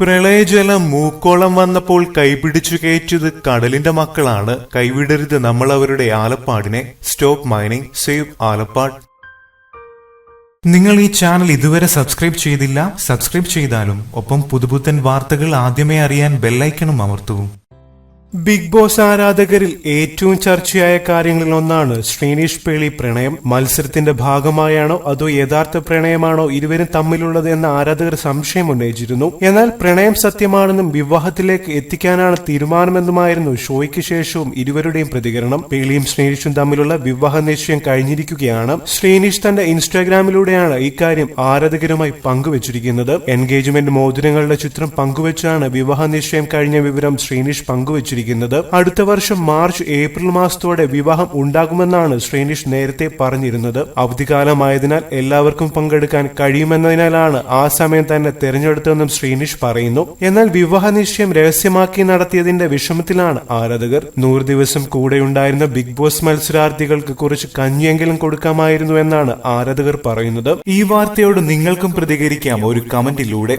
പ്രളയജലം മൂക്കോളം വന്നപ്പോൾ കൈപിടിച്ചു കയറ്റിയത് കടലിന്റെ മക്കളാണ്. കൈവിടരുത് നമ്മൾ അവരുടെ ആലപ്പാടിനെ. Stop mining save Alappad. നിങ്ങൾ ഈ ചാനൽ ഇതുവരെ സബ്സ്ക്രൈബ് ചെയ്തില്ല? സബ്സ്ക്രൈബ് ചെയ്താലും ഒപ്പം പുതുപുത്തൻ വാർത്തകൾ ആദ്യമേ അറിയാൻ ബെല്ലൈക്കണും അമർത്തൂ. ബിഗ് ബോസ് ആരാധകരിൽ ഏറ്റവും ചർച്ചയായ കാര്യങ്ങളിൽ ഒന്നാണ് ശ്രീനീഷ് പേളി പ്രണയം. മത്സരത്തിന്റെ ഭാഗമായാണോ അതോ യഥാർത്ഥ പ്രണയമാണോ ഇരുവരും തമ്മിലുള്ളത് എന്ന ആരാധകർ സംശയം ഉന്നയിച്ചിരുന്നു. എന്നാൽ പ്രണയം സത്യമാണെന്നും വിവാഹത്തിലേക്ക് എത്തിക്കാനാണ് തീരുമാനമെന്നുമായിരുന്നു ഷോയ്ക്ക് ശേഷവും ഇരുവരുടെയും പ്രതികരണം. പേളിയും ശ്രീനീഷും തമ്മിലുള്ള വിവാഹ നിശ്ചയം കഴിഞ്ഞിരിക്കുകയാണ്. ശ്രീനീഷ് തന്റെ ഇൻസ്റ്റാഗ്രാമിലൂടെയാണ് ഇക്കാര്യം ആരാധകരുമായി പങ്കുവച്ചിരിക്കുന്നത്. എൻഗേജ്മെന്റ് മോതിരങ്ങളുടെ ചിത്രം പങ്കുവച്ചാണ് വിവാഹ നിശ്ചയം കഴിഞ്ഞ വിവരം ശ്രീനീഷ് പങ്കുവച്ചിരിക്കുന്നത്. അടുത്ത വർഷം മാർച്ച് ഏപ്രിൽ മാസത്തോടെ വിവാഹം ഉണ്ടാകുമെന്നാണ് ശ്രീനിഷ് നേരത്തെ പറഞ്ഞിരുന്നത്. അവധിക്കാലമായതിനാൽ എല്ലാവർക്കും പങ്കെടുക്കാൻ കഴിയുമെന്നതിനാലാണ് ആ സമയം തന്നെ തെരഞ്ഞെടുത്തതെന്നും ശ്രീനിഷ് പറയുന്നു. എന്നാൽ വിവാഹ നിശ്ചയം രഹസ്യമാക്കി നടത്തിയതിന്റെ വിഷമത്തിലാണ് ആരാധകർ. നൂറ് ദിവസം കൂടെയുണ്ടായിരുന്ന ബിഗ് ബോസ് മത്സരാർത്ഥികൾക്ക് കുറച്ച് കഞ്ഞിയെങ്കിലും കൊടുക്കാമായിരുന്നു എന്നാണ് ആരാധകർ പറയുന്നത്. ഈ വാർത്തയോട് നിങ്ങൾക്കും പ്രതികരിക്കാം ഒരു കമന്റിലൂടെ.